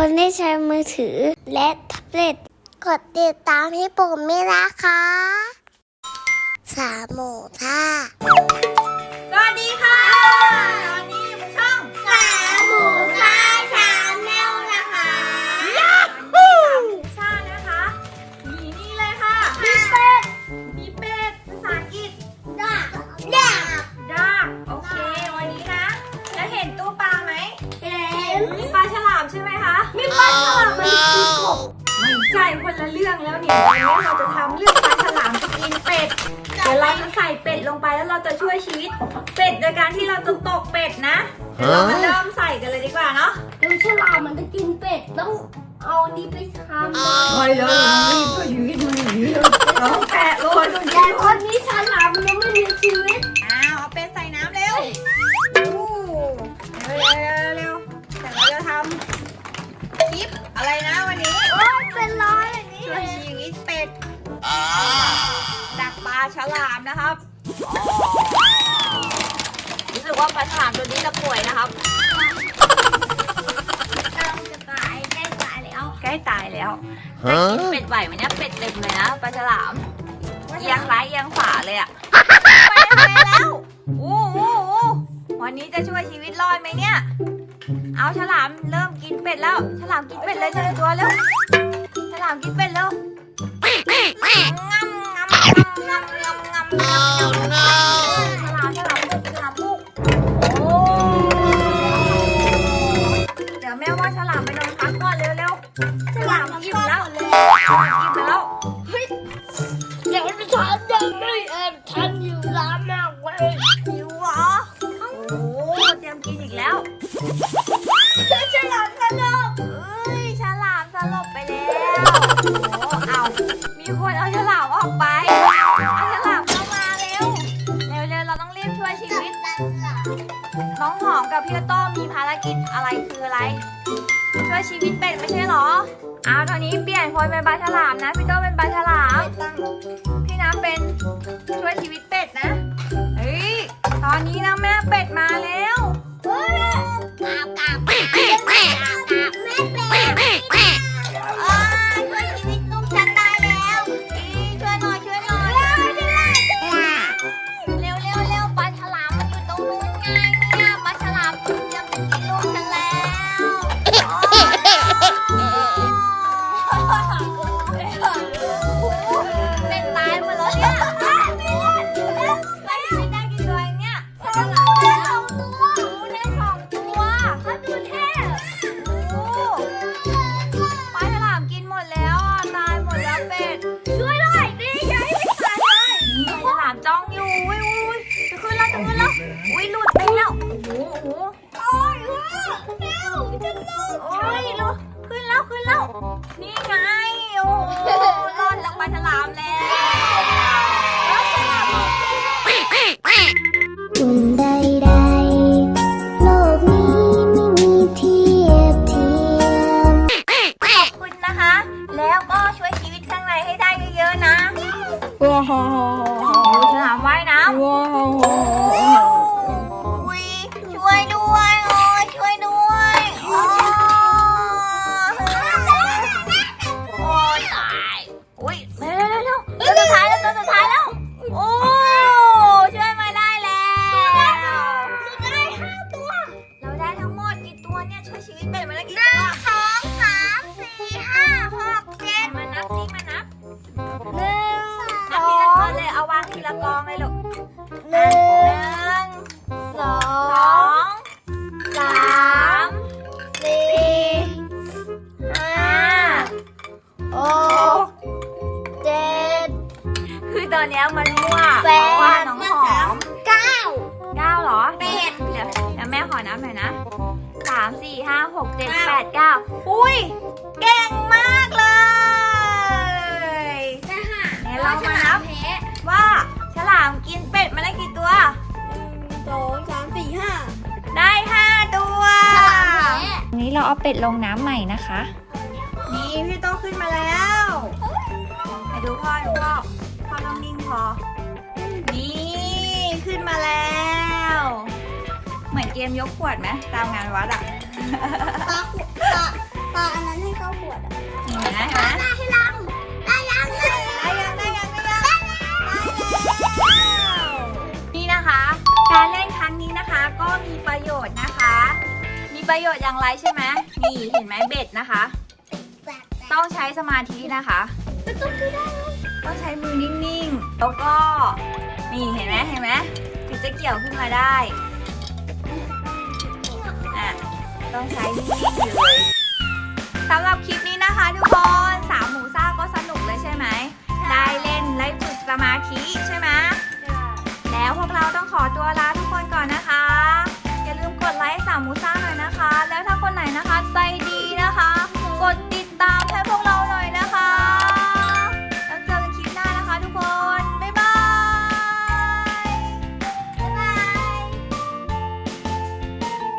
คนที่ใช้มือถือและแท็บเล็ตกดติดตามพี่ปุ่มไม่นะคะ สามหมูท่า สวัสดีค่ะ ใช่คนละเรื่องแล้วเนี่ยวันนี้เราจะทำเรื่องปลาฉลามจะกินเป็ด เดี๋ยวเราจะใส่เป็ดลงไปแล้วเราจะช่วยชีวิตเป็ดโดยการที่เราจะตกเป็ดนะเดี๋ยวเรามาเริ่มใส่กันเลยดีกว่าเนาะดูฉลามมันจะกินเป็ดต้องเอานี้ไปทำไม่เลยรีบช่วยชีวิตมันอย่างนี้เลยน้องแปะโรยแต่คนนี้ฉลาม นะครับรู้สึกว่าปลาฉลามตัวนี้จะป่วยนะครับกำลังจะตายใกล้ตายแล้วใกล้ตายแล้วจะกินเป็ดไหวไหมเนี่ยเป็ดเต็มเลยนะปลาฉลามเอียงซ้ายเอียงขวาเลยอะไปไปแล้วโอ้โหวันนี้จะช่วยชีวิตรอดไหมเนี่ย เอาฉลามเริ่มกินเป็ดแล้ว ฉลามกินเป็ดเลยหนึ่งตัวเร็วฉลามกินเป็ดเร็ว แม่ว่าฉลามไปนอนพักก่อนเร็วๆฉลามอิ่มแล้วฉลามอิ่มแล้วเดี๋ยวจะทำยังไม่เอ็มทันอยู่ร้านมากเลยหิวเหรอโอ้โหเตรียมกินอีกแล้วฉลามกระโดดเอ้ยฉลามสลบไปแล้วโอ้เอามีคนเอาฉลามออกไปเอาฉลามเข้ามาเร็วเร็วๆเราต้องรีบช่วยชีวิตน้องหอมกับพี่โต้มีภารกิจอะไรคืออะไร ชีวิตเป็ดไม่ใช่เหรอเอาตอนนี้เปลี่ยนคนเป็นปลาฉลามนะพี่โต้เป็นปลาฉลาม พี่น้ำเป็นช่วยชีวิตเป็ดนะ เฮ้ย ตอนนี้นะแม่เป็ดมาแล้วกาบกาบกาบกาบกาบแม่เป็ด นี่ไง โอ้โห อตอนเนี้ยมันมั่วแปด เพราะว่าน้องหอมเก้า เก้าเหรอแปด เดี๋ยวเดี๋ยวแม่ขอนับหน่อยนะสามสี่ห้าหกเจ็ดแปดเก้าอุ้ยเก่งมากเลย จะหาเดี๋ยวเรามานับ แพ้ว่าฉลามกินเป็ดมาได้กี่ตัวหนึ่งสองสามสี่ห้าได้ห้าตัวฉลามแพ้ วันนี้เราเอาเป็ดลงน้ำใหม่นะคะ นี่พี่โตขึ้นมาแล้ว พอ นี่ขึ้นมาแล้ว เหมือนเกมยกขวดไหมตามงานวัดอะปลาขวปลาปออันนั้นให้เข้าขวดอะเห็นไหมเห็นไหมได้ให้ลังได้ยังได้ได้ยังได้ยังได้ยังนี่นะคะ การเล่นครั้งนี้นะคะ ก็มีประโยชน์นะคะ มีประโยชน์อย่างไรใช่ไหมนี่เห็นไหมเบ็ดนะคะ ต้องใช้สมาธินะคะไม่ต้องคือได้ ต้องใช้มือนิ่งๆ แล้วก็นี่เห็นไหมเห็นไหมถึงจะเกี่ยวขึ้นมาได้อะต้องใช้นิ่งๆอยู่เลยสำหรับคลิปนี้นะคะทุกคนสามหมู